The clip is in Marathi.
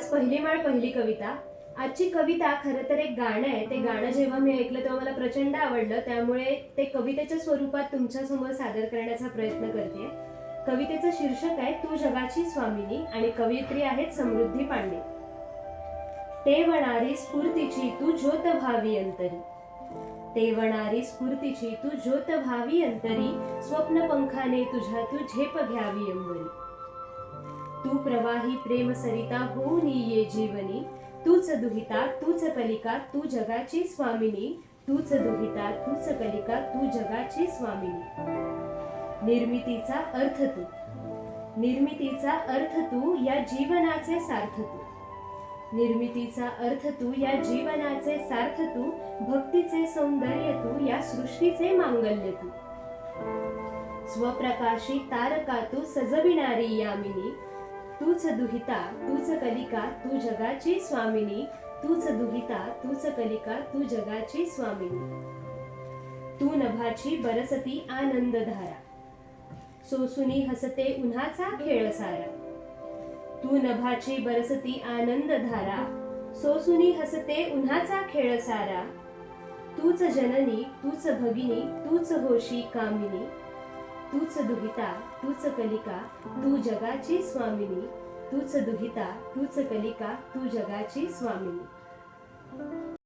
आज पहिली माळ पहिली कविता. आजची कविता खरं तर एक गाणं आहे. ते गाणं जेव्हा मी ऐकलं तेव्हा मला प्रचंड आवडलं. त्यामुळे ते कवितेच्या स्वरूपात तुमच्यासमोर सादर करण्याचा प्रयत्न करते. कवितेचं शीर्षक आहे तू जगाची स्वामिनी आणि कवयित्री आहेत समृद्धी पांडे. ते वणारी स्फूर्तीची तू ज्योत भावी अंतरी. ते वणारी स्फूर्तीची तू ज्योत भावी अंतरी. स्वप्न पंखाने तुझ्या तू झेप घ्यावी अंबरी. तू प्रवाही प्रेम सरिता होऊन ये जीवनी. तूच दुहिता तूच कलिका तू जगाची स्वामिनी. तूच दुहिता तूच कलिका तू जगाची स्वामिनी. निर्मितीचा अर्थ तू. निर्मितीचा अर्थ तू या जीवनाचे सार्थ तू. निर्मितीचा अर्थ तू या जीवनाचे सार्थ तू. भक्तीचे सौंदर्य तू या सृष्टीचे मांगल्य तू. स्वप्रकाशी तारका तू सजविणारी यामिनी. तूच दुहिता तूच कलिका तू जगाची स्वामिनी. तूच दुहिता तूच कलिका तू जगाची स्वामिनी. तू नभाची बरसती आनंदधारा. सोसुनी हसते उन्हाचा खेळ सारा तू नभाची बरसती आनंद धारा सोसुनी हसते उन्हाचा खेळ सारा तूच जननी तूच भगिनी तूच होशी कामिनी. तूच दुहिता तूच कलिका तू जगाची स्वामिनी. तूच दुहिता तूच कलिका तू जगाची स्वामिनी.